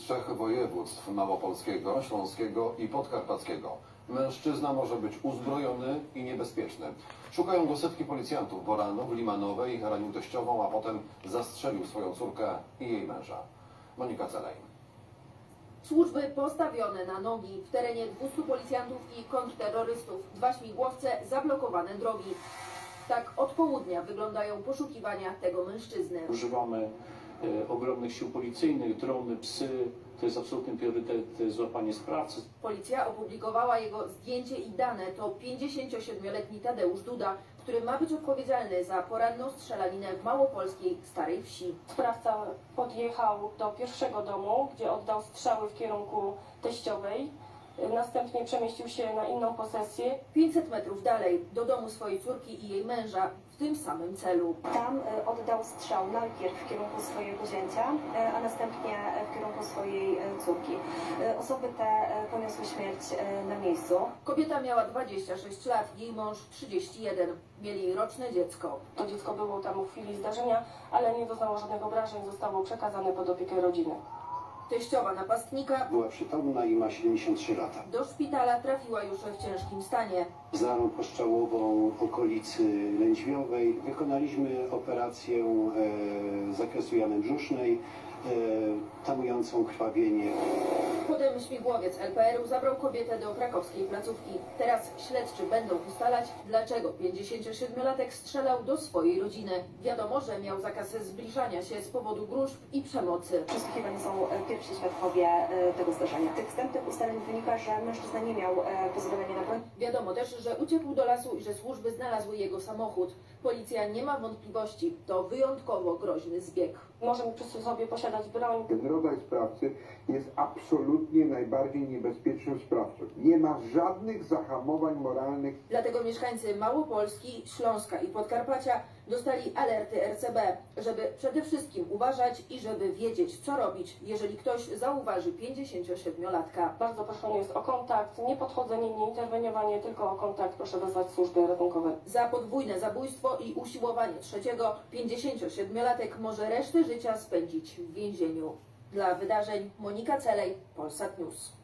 trzech województw małopolskiego, śląskiego i podkarpackiego. Mężczyzna może być uzbrojony i niebezpieczny. Szukają go setki policjantów Boranów, Limanowej, ranił teściową, a potem zastrzelił swoją córkę i jej męża. Monika Celej. Służby postawione na nogi. W terenie 200 policjantów i kontrterrorystów. Dwa śmigłowce, zablokowane drogi. Tak od południa wyglądają poszukiwania tego mężczyzny. Używamy ogromnych sił policyjnych, drony, psy. To jest absolutny priorytet e, złapanie sprawcy. Policja opublikowała jego zdjęcie i dane. To 57-letni Tadeusz Duda, który ma być odpowiedzialny za poranną strzelaninę w małopolskiej Starej Wsi. Sprawca podjechał do pierwszego domu, gdzie oddał strzały w kierunku teściowej. Następnie przemieścił się na inną posesję. 500 metrów dalej, do domu swojej córki i jej męża, w tym samym celu. Tam e, oddał strzał najpierw w kierunku swojego zięcia, e, a następnie e, w kierunku swojej e, córki. E, Osoby te e, poniosły śmierć e, na miejscu. Kobieta miała 26 lat, jej mąż 31. Mieli roczne dziecko. To dziecko było tam w chwili zdarzenia, ale nie doznało żadnych obrażeń, zostało przekazane pod opiekę rodziny. Teściowa napastnika Była przytomna i ma 73 lata. do szpitala trafiła już w ciężkim stanie. Z raną poszczałową okolicy lędźwiowej wykonaliśmy operację e, z zakresu jamy brzusznej, e, tamującą krwawienie. Potem śmigłowiec LPR-u zabrał kobietę do krakowskiej placówki. Teraz śledczy będą ustalać, dlaczego 57-latek strzelał do swojej rodziny. Wiadomo, że miał zakaz zbliżania się z powodu gruźb i przemocy. Przesłuchiwani są e, pierwsi świadkowie e, tego zdarzenia. Z tych wstępnych ustaleń wynika, że mężczyzna nie miał e, pozwolenia na. Wiadomo też, że uciekł do lasu i że służby znalazły jego samochód. Policja nie ma wątpliwości, to wyjątkowo groźny zbieg. Możemy przy sobie posiadać broń, Ten rodzaj sprawcy jest absolutnie najbardziej niebezpiecznym sprawcą. Nie ma żadnych zahamowań moralnych Dlatego mieszkańcy Małopolski, Śląska i Podkarpacia dostali alerty RCB, żeby przede wszystkim uważać i żeby wiedzieć, co robić, jeżeli ktoś zauważy 57-latka. Bardzo proszony jest o kontakt, nie podchodzenie, nie interweniowanie, tylko o kontakt. Proszę wezwać służby ratunkowe. Za podwójne zabójstwo i usiłowanie trzeciego 57-latek może resztę życia spędzić w więzieniu. Dla wydarzeń Monika Celej, Polsat News.